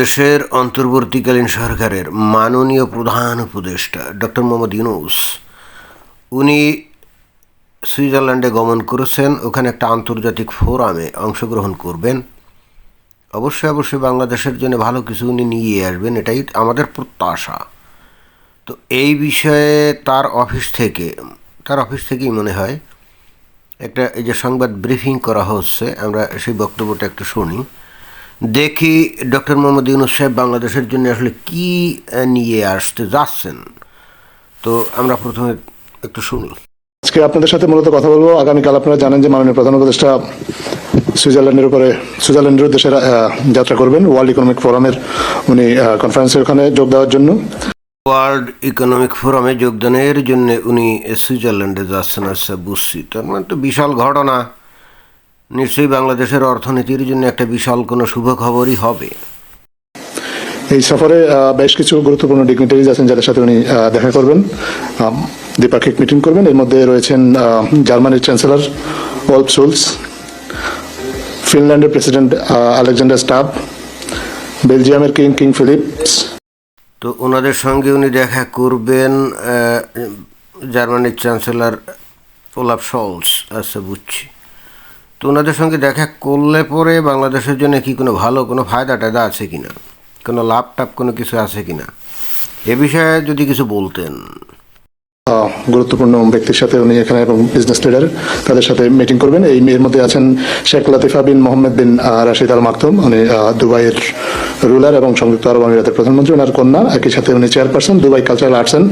বাংলাদেশের অন্তর্বর্তীকালীন সরকারের মাননীয় প্রধান উপদেষ্টা ডক্টর মোহাম্মদ ইউনুস। উনি সুইজারল্যান্ডে গমন করেছেন, ওখানে একটা আন্তর্জাতিক ফোরামে অংশগ্রহণ করবেন। অবশ্যই অবশ্যই বাংলাদেশের জন্য ভালো কিছু উনি নিয়ে আসবেন, এটাই আমাদের প্রত্যাশা। তো এই বিষয়ে তার অফিস থেকে, তার অফিস থেকেই মনে হয়, একটা এই যে সংবাদ ব্রিফিং করা হচ্ছে, আমরা সেই বক্তব্যটা একটু শুনি। দেখি ডক্টর মোহাম্মদ ইউনুস সাহেব বাংলাদেশের জন্য আসলে কি নিয়ে আসতে যাচ্ছেন। তো আমরা প্রথমে একটু শুনি। আজকে আপনাদের সাথে মূলত কথা বলব। আগামীকাল আপনারা জানেন যে মাননীয় প্রধান উপদেষ্টা সুইজারল্যান্ডের উপরে সুইজারল্যান্ডের উদ্দেশ্যে যাত্রা করবেন। ওয়ার্ল্ড ইকোনমিক ফোরামের উনি কনফারেন্সের ওখানে যোগ দেওয়ার জন্য। ওয়ার্ল্ড ইকোনমিক ফোরামে যোগদানের জন্য উনি সুইজারল্যান্ডে যাচ্ছেন আচ্ছা বুঝছি। তার মানে তো বিশাল ঘটনা। নিশ্চয়ই বাংলাদেশের অর্থনীতির জন্য একটা বিশাল কোনো শুভ খবরই হবে। এই সফরে বেশ কিছু গুরুত্বপূর্ণ ডিগনিটারিজ আছেন যাদের সাথে উনি দেখা করবেন দ্বিপাক্ষিক মিটিং করবেন। এর মধ্যে রয়েছেন জার্মানির চ্যান্সেলর ওলফ সুলস ফিনল্যান্ডের প্রেসিডেন্ট আলেকজান্ডার স্টাব বেলজিয়ামের কিং কিং ফিলিপস। তো ওনাদের সঙ্গে উনি দেখা করবেন জার্মানির চ্যান্সেলর ওলাফ শলস আচ্ছা বুঝছি। তো ওনাদের সঙ্গে দেখা করলে পরে বাংলাদেশের জন্য কি কোনো ভালো, কোনো ফায়দা টায়দা আছে কি না কোনো লাভ টাভ কোনো কিছু আছে কি না এ বিষয়ে যদি কিছু বলতেন। গুরুত্বপূর্ণ ব্যক্তির সাথে উনি এখানে এবং বিজনেস লিডার তাদের সাথে মিটিং করবেন। এই এর মধ্যে আছেন শেখ লাতিফা বিন মোহাম্মদ বিন রাশিদ আল মাকতুম। উনি দুবাইয়ের রুলার এবং সংযুক্ত আরব আমিরাতের প্রধানমন্ত্রী। ওনার কন্যা, একই সাথে উনি chairperson Dubai cultural arts and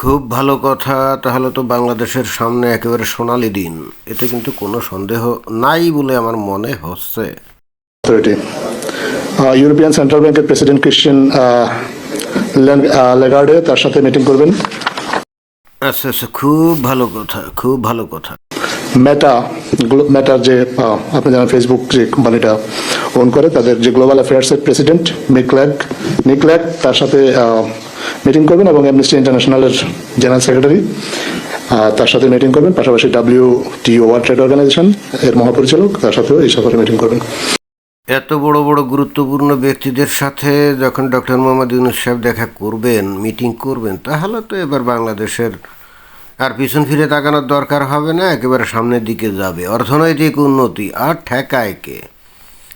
খুব ভালো কথা তাহলে তো বাংলাদেশের সামনে একেবারে সোনালি দিন। এতে কিন্তু কোনো সন্দেহ নাই বলে আমার মনে হচ্ছে। ইউরোপিয়ান সেন্ট্রাল ব্যাংকের প্রেসিডেন্ট ক্রিশ্চিয়ান লেগার্ডে তার সাথে মিটিং করবেন। আচ্ছা আচ্ছা খুব ভালো কথা খুব ভালো কথা। মেটা মেটার যে আপনি জানেন ফেসবুক যে কোম্পানিটা ওন করে তাদের যে গ্লোবাল অ্যাফেয়ার্সের প্রেসিডেন্ট নিকল্যাক নিকল্যাক তার সাথে মিটিং করবেন এবং অ্যামনেস্টি ইন্টারন্যাশনালের জেনারেল সেক্রেটারি তার সাথে মিটিং করবেন, পাশাপাশি W T World Trade Organization এর মহাপরিচালক, তার সাথেও এই সফরে মিটিং করবেন। এত বড় বড় গুরুত্বপূর্ণ ব্যক্তিদের সাথে যখন ডক্টর মোহাম্মদ ইউনুস সাহেব দেখা করবেন মিটিং করবেন, তাহলে তো এবার বাংলাদেশের আর পিছন ফিরে তাকানোর দরকার হবে না, একেবারে সামনের দিকে যাবে। অর্থনৈতিক উন্নতি, আর ঠেকায় কে?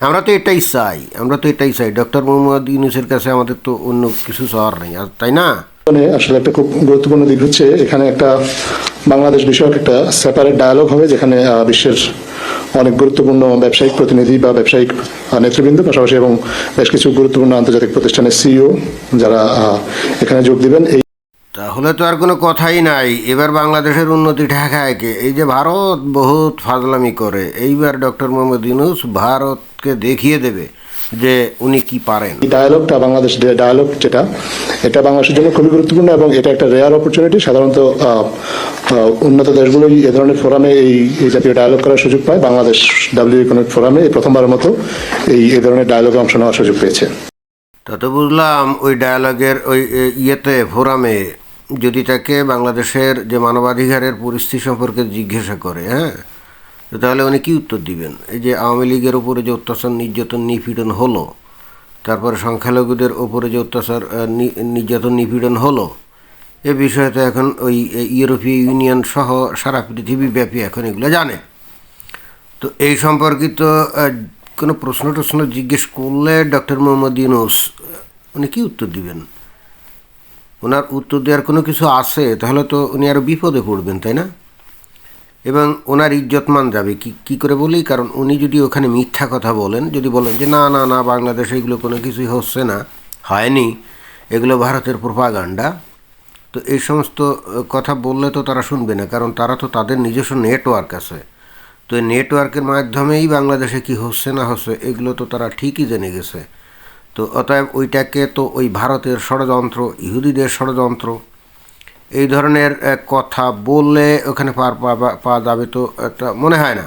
আমরা তো এটাই চাই আমরা তো এটাই চাই। ডক্টর মোহাম্মদ ইউনুসের কাছে আমাদের তো অন্য কিছু চাওয়ার নেই আর তাই না? মানে আসলে একটা খুব গুরুত্বপূর্ণ দিক হচ্ছে এখানে একটা বাংলাদেশ বিষয়ক একটা সেপারেট ডায়ালগ হবে যেখানে বিশ্বের অনেক গুরুত্বপূর্ণ ব্যবসায়িক প্রতিনিধি বা ব্যবসায়িক নেতৃবৃন্দ পাশাপাশি এবং বেশ কিছু গুরুত্বপূর্ণ আন্তর্জাতিক প্রতিষ্ঠানের সিইও যারা এখানে যোগ দিবেন। এই তাহলে তো আর কোনো কথাই নাই। এবার বাংলাদেশের উন্নতি ঠেকায় কে? এই যে ভারত বহুত ফাজলামি করে। এইবার ডক্টর মোহাম্মদ ইউনুস ভারতকে দেখিয়ে দেবে যে উনি কি পারেন। এই ডায়ালগটা বাংলাদেশ ডায়ালগ যেটা এটা বাংলাদেশের জন্য খুবই গুরুত্বপূর্ণ এবং এটা একটা রেয়ার অপরচুনিটি সাধারণত উন্নত দেশগুলোই এ ধরনের ফোরামে এই এই জাতীয় ডায়ালগ করার সুযোগ পায়। বাংলাদেশ ডাব্লিউ ইকোনমিক ফোরামে এই প্রথমবারের মতো এই এ ধরনের ডায়ালগে অংশ নেওয়ার সুযোগ পেয়েছে। তত বুঝলাম ওই ডায়ালগের ওই ইয়েতে ফোরামে যদি তাকে বাংলাদেশের যে মানবাধিকারের পরিস্থিতি সম্পর্কে জিজ্ঞাসা করে হ্যাঁ? তো তাহলে উনি কী উত্তর দিবেন? এই যে আওয়ামী লীগের উপরে যে অত্যাচার, নির্যাতন, নিপীড়ন হলো, তারপরে সংখ্যালঘুদের উপরে যে অত্যাচার নির্যাতন, নিপীড়ন হলো, এ বিষয়ে তো এখন ওই ইউরোপীয় ইউনিয়ন সহ সারা পৃথিবীব্যাপী এখন এগুলো জানে। তো এই সম্পর্কিত কোনো প্রশ্ন টশ্ন জিজ্ঞেস করলে ডক্টর মোহাম্মদ ইউনুস উনি কী উত্তর দিবেন? ওনার উত্তর দেওয়ার কোনো কিছু আছে, তাহলে তো উনি আরও বিপদে পড়বেন, তাই না? এবং ওনার ইজ্জতমান যাবে কি কি করে বলি? কারণ উনি যদি ওখানে মিথ্যা কথা বলেন, যদি বলেন যে, না না না, বাংলাদেশে এগুলো কোনো কিছুই হচ্ছে না, হয়নি, এগুলো ভারতের প্রোপাগান্ডা তো এই সমস্ত কথা বললে তো তারা শুনবে না, কারণ তারা তো তাদের নিজস্ব নেটওয়ার্ক আছে। তো এই নেটওয়ার্কের মাধ্যমেই বাংলাদেশে কি হচ্ছে না হচ্ছে, এগুলো তো তারা ঠিকই জেনে গেছে। তো অতএব ওইটাকে তো ওই ভারতের ষড়যন্ত্র, ইহুদিদের ষড়যন্ত্র এই ধরনের কথা বললে ওখানে পার পাওয়া যাবে তো একটা মনে হয় না।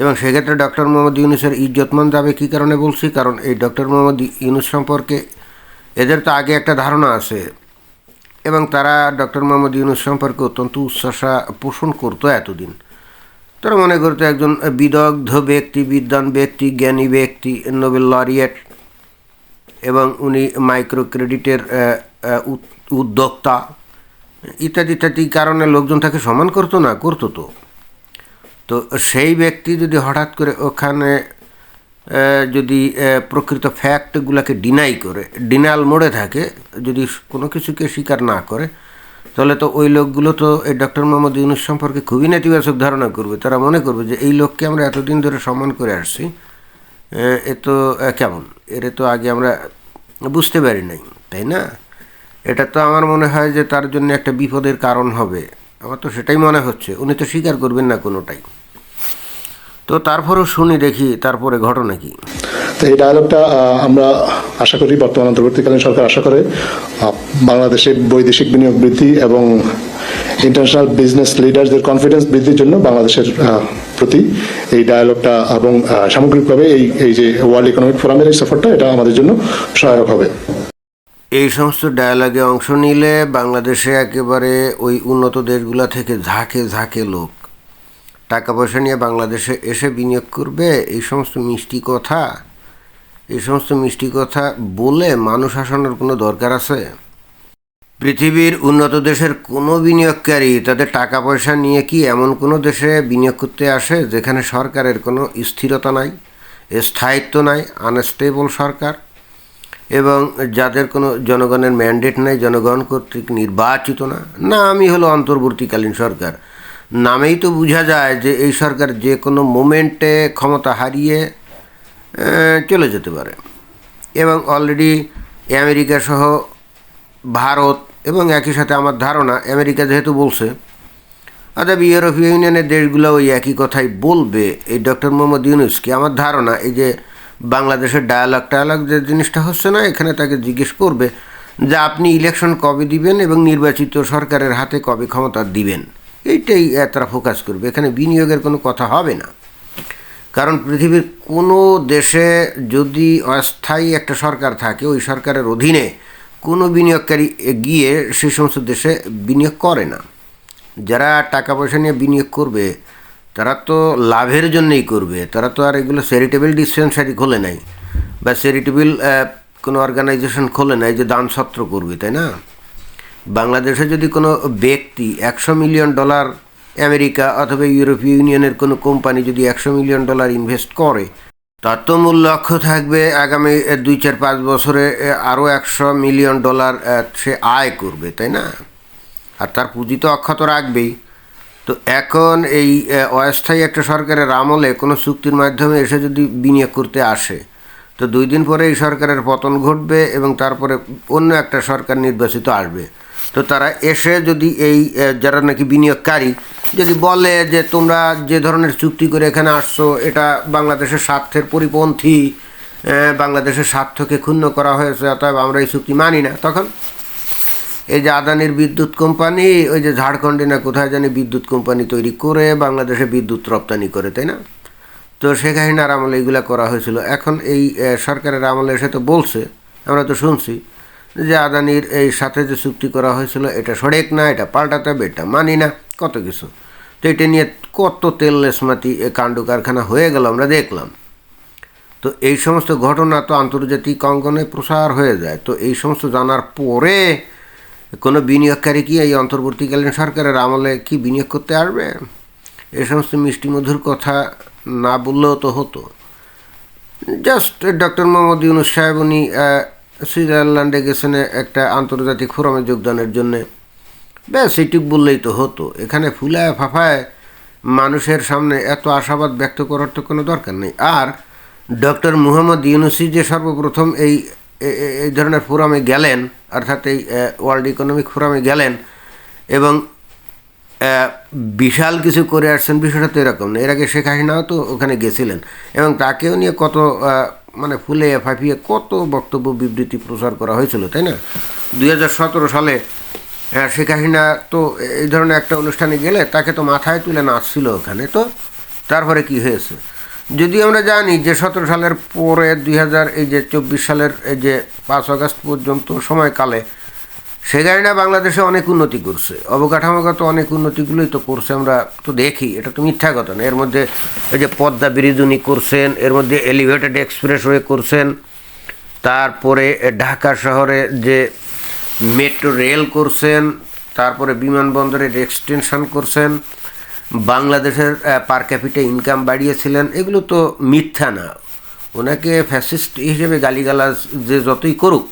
এবং সেক্ষেত্রে ডক্টর মোহাম্মদ ইউনুসের ইজ্জতমান যাবে কী কারণে বলছি? কারণ এই ডক্টর মোহাম্মদ ইউনুস সম্পর্কে এদের তো আগে একটা ধারণা আছে। এবং তারা ডক্টর মোহাম্মদ ইউনুস সম্পর্কে অত্যন্ত উচ্ছ্বাসা পোষণ করতো এতদিন। তারা মনে করতো একজন বিদগ্ধ ব্যক্তি, বিদ্বান ব্যক্তি, জ্ঞানী ব্যক্তি, নোবেল লরিয়েট। এবং উনি মাইক্রো ক্রেডিটের উদ্যোক্তা। ইত্যাদি ইত্যাদি কারণে লোকজন তাকে সম্মান করতো না, করতো তো। তো সেই ব্যক্তি যদি হঠাৎ করে ওখানে যদি প্রকৃত ফ্যাক্টগুলোকে ডিনাই করে ডিনাল মোড়ে থাকে, যদি কোনো কিছুকে স্বীকার না করে, তাহলে তো ওই লোকগুলো তো এই ডক্টর মোহাম্মদ ইউনুস সম্পর্কে খুবই নেতিবাচক ধারণা করবে। তারা মনে করবে যে এই লোককে আমরা এতদিন ধরে সম্মান করে আসছি, এ তো কেমন? এর তো আগে আমরা বুঝতে পারি নাই, তাই না? এটা তো আমার মনে হয় যে তার জন্য একটা বিপদের কারণ হবে। আমার তো সেটাই মনে হচ্ছে। উনি তো স্বীকার করবেন না কোনোটাই। তো তারপরেও শুনি, দেখি তারপরে ঘটনা কি। তো এই ডায়ালগটা আমরা আশা করি বর্তমান অন্তর্বর্তীকালীন সরকার আশা করে বাংলাদেশে বৈদেশিক বিনিয়োগ বৃদ্ধি এবং ইন্টারন্যাশনাল বিজনেস লিডারদের কনফিডেন্স বৃদ্ধির জন্য বাংলাদেশের প্রতি এই ডায়ালগটা এবং সামগ্রিকভাবে এই এই যে ওয়ার্ল্ড ইকোনমিক ফোরামের এই সফরটা, এটা আমাদের জন্য সহায়ক হবে। এই সমস্ত ডায়ালগে অংশ নিলে বাংলাদেশে একেবারে ওই উন্নত দেশগুলো থেকে ঝাঁকে ঝাঁকে লোক। টাকা পয়সা নিয়ে বাংলাদেশে এসে বিনিয়োগ করবে, এই সমস্ত মিষ্টি কথা, এই সমস্ত মিষ্টি কথা বলে মানুষ আসানোর কোনো দরকার আছে? পৃথিবীর উন্নত দেশের কোনো বিনিয়োগকারী তাদের টাকা পয়সা নিয়ে কি এমন কোনো দেশে বিনিয়োগ করতে আসে যেখানে সরকারের কোনো স্থিরতা নাই, স্থায়িত্ব নাই আনস্টেবল সরকার? এবং যাদের কোনো জনগণের ম্যান্ডেট নাই, জনগণ কর্তৃক নির্বাচিত না না আমি হলো অন্তর্বর্তীকালীন সরকার। নামেই তো বোঝা যায় যে এই সরকার যে কোনো মোমেন্টে ক্ষমতা হারিয়ে চলে যেতে পারে। এবং অলরেডি আমেরিকা সহ ভারত এবং একই সাথে আমার ধারণা, আমেরিকা যেহেতু বলছে অর্থাৎ ইউরোপীয় ইউনিয়নের দেশগুলো ওই একই কথাই বলবে। এই ডক্টর মোহাম্মদ ইউনুসকে আমার ধারণা, এই যে বাংলাদেশের ডায়ালগ টায়ালগ যে জিনিসটা হচ্ছে না, এখানে তাকে জিজ্ঞেস করবে যে আপনি ইলেকশন কবে দিবেন এবং নির্বাচিত সরকারের হাতে কবে ক্ষমতা দিবেন। এইটাই তারা ফোকাস করবে। এখানে বিনিয়োগের কোনো কথা হবে না। কারণ পৃথিবীর কোনো দেশে যদি অস্থায়ী একটা সরকার থাকে, ওই সরকারের অধীনে কোনো বিনিয়োগকারী গিয়ে সেই সমস্ত দেশে বিনিয়োগ করে না। যারা টাকা পয়সা নিয়ে বিনিয়োগ করবে তারা তো লাভের জন্যই করবে। তারা তো আর এগুলো চ্যারিটেবল ডিসপেন্সারি খোলে নাই বা চ্যারিটেবল কোনো অর্গানাইজেশন খোলে নাই যে দান ছত্র করবে, তাই না? বাংলাদেশে যদি কোনো ব্যক্তি একশো মিলিয়ন ডলার আমেরিকা অথবা ইউরোপীয় ইউনিয়নের কোনো কোম্পানি যদি একশো মিলিয়ন ডলার ইনভেস্ট করে, তার তো মূল লক্ষ্য থাকবে আগামী দুই চার পাঁচ বছরে আরও একশো মিলিয়ন ডলার সে আয় করবে, তাই না? আর তার পুঁজি তো অক্ষত রাখবেই। তো এখন এই অস্থায়ী একটা সরকারের আমলে কোনো চুক্তির মাধ্যমে এসে যদি বিনিয়োগ করতে আসে, তো দুই দিন পরে এই সরকারের পতন ঘটবে এবং তারপরে অন্য একটা সরকার নির্বাচিত আসবে। তো তারা এসে যদি এই যারা নাকি বিনিয়োগকারী, যদি বলে যে তোমরা যে ধরনের চুক্তি করে এখানে আসছো, এটা বাংলাদেশের স্বার্থের পরিপন্থী বাংলাদেশের স্বার্থকে ক্ষুণ্ণ করা হয়েছে, অতএব আমরা এই চুক্তি মানি না, তখন এই যে আদানির বিদ্যুৎ কোম্পানি, ওই যে ঝাড়খণ্ডে না কোথায় জানি বিদ্যুৎ কোম্পানি তৈরি করে, বাংলাদেশে বিদ্যুৎ রপ্তানি করে, তাই না? তো শেখ হাসিনার আমলে এইগুলা করা হয়েছিল। এখন এই সরকারের আমলে এসে তো বলছে, আমরা তো শুনছি, যে আদানির এই সাথে যে চুক্তি করা হয়েছিল, এটা সরেক না, এটা পাল্টাতে হবে, এটা মানি না, কত কিছু। তো এটা নিয়ে কত তেল লেসমাতি কাণ্ড কারখানা হয়ে গেল, আমরা দেখলাম। তো এই সমস্ত ঘটনা তো আন্তর্জাতিক অঙ্গনে প্রসার হয়ে যায়। তো এই সমস্ত জানার পরে কোনো বিনিয়োগকারী কি এই অন্তর্বর্তীকালীন সরকারের আমলে কি বিনিয়োগ করতে আসবে? এ সমস্ত মিষ্টি মধুর কথা না বললেও তো হতো। জাস্ট ডক্টর মোহাম্মদ ইউনুস সাহেব উনি সুইজারল্যান্ডে গেছেন একটা আন্তর্জাতিক ফোরামে যোগদানের জন্যে। ব্যাস, এইটুক বললেই তো হতো। এখানে ফুলায় ফাফায় মানুষের সামনে এত আশাবাদ ব্যক্ত করার তো কোনো দরকার নেই। আর ডক্টর মুহাম্মদ ইউনুসি যে সর্বপ্রথম এই এই ধরনের ফোরামে গেলেন অর্থাৎ এই ওয়ার্ল্ড ইকোনমিক ফোরামে গেলেন এবং বিশাল কিছু করে আসছেন, বিষয়টা তো এরকম না। এর আগে শেখ হাসিনাও তো ওখানে গেছিলেন এবং তাকেও নিয়ে কত মানে ফুলে ফাঁপিয়ে কত বক্তব্য বিবৃতি প্রচার করা হয়েছিল, তাই না? দু হাজার সতেরো সালে শেখ হাসিনা তো এই ধরনের একটা অনুষ্ঠানে গেলে তাকে তো মাথায় তুলে নাচছিল ওখানে, তো তারপরে কি হয়েছে? যদি আমরা জানি যে সতেরো সালের পরে দুই হাজার এই যে চব্বিশ সালের এই যে পাঁচ আগস্ট পর্যন্ত সময়কালে, সে সেখানে বাংলাদেশে অনেক উন্নতি করছে। অবকাঠামোগত অনেক উন্নতিগুলোই তো করছে, আমরা তো দেখি। এটা তো মিথ্যা কথা না। এর মধ্যে ওই যে পদ্মা ব্রিজ উনি করছেন, এর মধ্যে এলিভেটেড এক্সপ্রেস ওয়ে করছেন, তারপরে ঢাকা শহরে যে মেট্রো রেল করছেন, তারপরে বিমানবন্দরের এক্সটেনশন করছেন বাংলাদেশের পার ক্যাপিটা ইনকাম বাড়িয়েছিলেন, এগুলো তো মিথ্যা না। ওনাকে ফ্যাসিস্ট হিসেবে গালিগালাজ যে যতই করুক,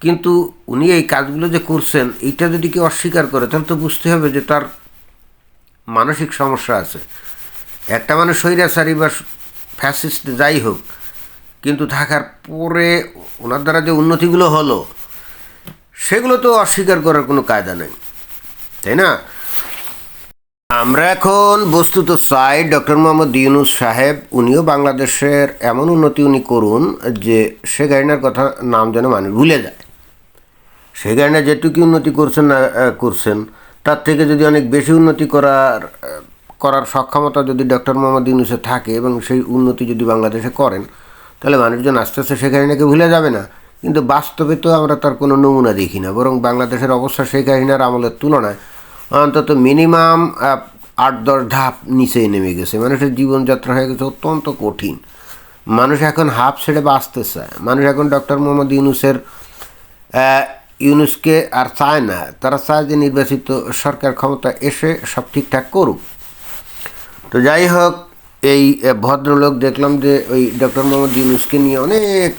কিন্তু উনি এই কাজগুলো যে করছেন এইটা যদি কেউ অস্বীকার করে, তাহলে তো বুঝতে হবে যে তার মানসিক সমস্যা আছে। একটা মানুষ স্বৈরাচারী বা ফ্যাসিস্ট যাই হোক, কিন্তু থাকার পরে ওনার দ্বারা যে উন্নতিগুলো হলো, সেগুলো তো অস্বীকার করার কোনো কায়দা নেই। তাই না? আমরা এখন বস্তুত চাই ডক্টর মোহাম্মদ ইউনুস সাহেব, উনিও বাংলাদেশের এমন উন্নতি উনি করুন যে সে গাড়িনার কথা নাম যেন মানুষ ভুলে যায়। সেই গাড়িনা যেটুকু উন্নতি করছেন না করছেন, তার থেকে যদি অনেক বেশি উন্নতি করার করার সক্ষমতা যদি ডক্টর মোহাম্মদ ইউনুসে থাকে এবং সেই উন্নতি যদি বাংলাদেশে করেন, তাহলে মানুষজন আস্তে আস্তে সেই গাড়িনাকে ভুলে যাবে না। কিন্তু বাস্তবে তো আমরা তার কোনো নমুনা দেখি না, বরং বাংলাদেশের অবস্থা সেই গাড়িনার আমলের তুলনায় অন্তত মিনিমাম আট দশ ধাপ নিচেই নেমে গেছে। মানুষের জীবনযাত্রা হয়ে গেছে অত্যন্ত কঠিন। মানুষ এখন হাফ ছেড়ে বাঁচতে চায় মানুষ এখন ডক্টর মোহাম্মদ ইউনুসের ইউনুসকে আর চায় না। তারা চায় যে নির্বাচিত সরকার ক্ষমতা এসে সব ঠিকঠাক করুক। তো যাই হোক, এই ভদ্রলোক দেখলাম যে ওই ডক্টর মোহাম্মদ ইউনুসকে নিয়ে অনেক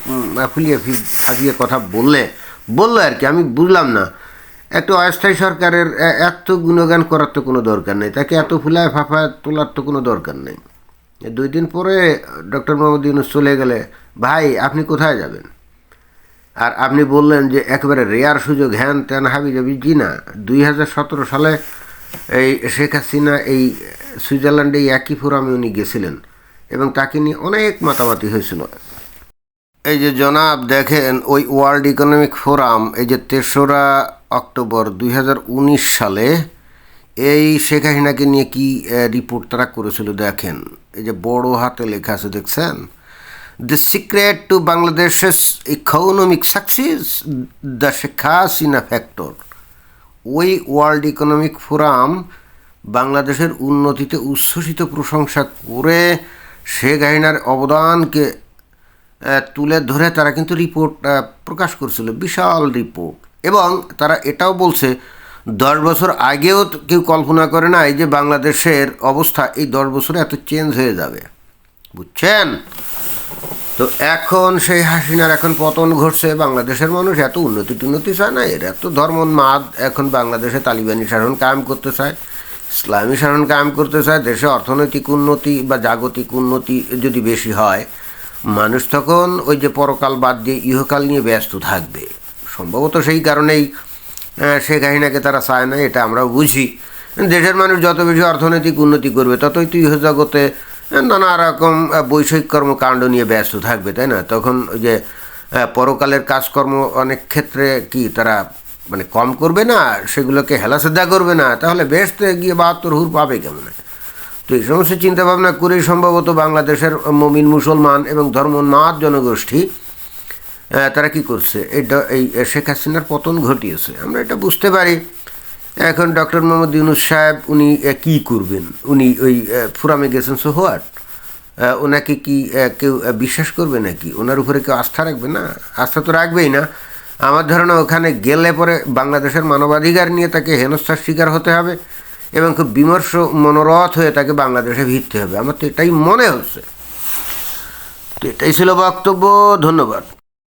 ফুলিয়ে ফি- ফাটিয়ে কথা বললে। বলল আর কি, আমি বুঝলাম না। একটু অস্থায়ী সরকারের এত গুণগান করার তো কোনো দরকার নেই। তাকে এত ফুলায় ফাফায় তোলার তো কোনো দরকার নেই। দুই দিন পরে ডক্টর মোহাম্মদ ইউনুস চলে গেলে, ভাই, আপনি কোথায় যাবেন? আর আপনি বললেন যে একেবারে রেয়ার সুযোগ, হ্যান ত্যান হাবি যাবি, জি না। দুই হাজার সতেরো সালে এই শেখ হাসিনা এই সুইজারল্যান্ডে একই ফোরামে উনি গেছিলেন এবং তাকে নিয়ে অনেক মাতামাতি হয়েছিল। এই যে জনাব দেখেন, ওই ওয়ার্ল্ড ইকোনমিক ফোরাম এই যে তেসরা অক্টোবর দুই হাজার উনিশ সালে, এই শেখ হাসিনাকে নিয়ে কি রিপোর্ট তারা করেছিল দেখেন। এই যে বড় হাতে লেখা আছে, দেখছেন? দ্য সিক্রেট টু বাংলাদেশের economic success the Sheikh Hasina factor ওই ওয়ার্ল্ড ইকোনমিক ফোরাম বাংলাদেশের উন্নতিতে উচ্ছ্বসিত প্রশংসা করে শেখ হাসিনার অবদানকে তুলে ধরে তারা কিন্তু রিপোর্ট প্রকাশ করছিল, বিশাল রিপোর্ট এবং তারা এটাও বলছে, দশ বছর আগেও কেউ কল্পনা করে না এই যে বাংলাদেশের অবস্থা এই দশ বছরে এত চেঞ্জ হয়ে যাবে। বুঝছেন? তো এখন সেই হাসিনার এখন পতন ঘটছে, বাংলাদেশের মানুষ এত উন্নতি টুন্নতি চায় না, এরা তো ধর্মোন্মাদ এখন বাংলাদেশে তালিবানি শাসন কায়েম করতে চায়, ইসলামী শাসন কায়েম করতে চায়, দেশে অর্থনৈতিক উন্নতি বা জাগতিক উন্নতি যদি বেশি হয় মানুষ তখন ওই যে পরকাল বাদ দিয়ে ইহকাল নিয়ে ব্যস্ত থাকবে। সম্ভবত সেই কারণেই শেখ হাসিনাকে তারা চায় না, এটা আমরা বুঝি। দেশের মানুষ যত বেশি অর্থনৈতিক উন্নতি করবে, ততই তো ইহজগতে নানা রকম বৈষয়িক কর্মকাণ্ড নিয়ে ব্যস্ত থাকবে, তাই না? তখন ওই যে পরকালের কাজকর্ম অনেক ক্ষেত্রে কি তারা মানে কম করবে না, সেগুলোকে হেলাসেদা করবে না? তাহলে বেসতে গিয়ে বাহাত্তর হুর পাবে কেমন? তো এই সমস্ত চিন্তাভাবনা করেই সম্ভবত বাংলাদেশের মমিন মুসলমান এবং ধর্ম ধর্মনাথ জনগোষ্ঠী তারা কি করছে? এই শেখ হাসিনার পতন ঘটিয়েছে। আমরা এটা বুঝতে পারি। এখন ডক্টর মোহাম্মদ ইউনুস সাহেব, উনি কি করবেন? উনি ওই ফুরামে ফোরামে গেছেন, সো হোয়াট? ওনাকে কি কেউ বিশ্বাস করবে নাকি? ওনার উপরে কেউ আস্থা রাখবে না? আস্থা তো রাখবেই না। আমার ধারণা, ওখানে গেলে পরে বাংলাদেশের মানবাধিকার নিয়ে তাকে হেনস্থার শিকার হতে হবে। এবং খুব বিমর্ষ, মনোরথ হয়ে তাকে বাংলাদেশে ভিড়তে হবে। আমার তো এটাই মনে হচ্ছে। তো এটাই ছিল বক্তব্য। ধন্যবাদ।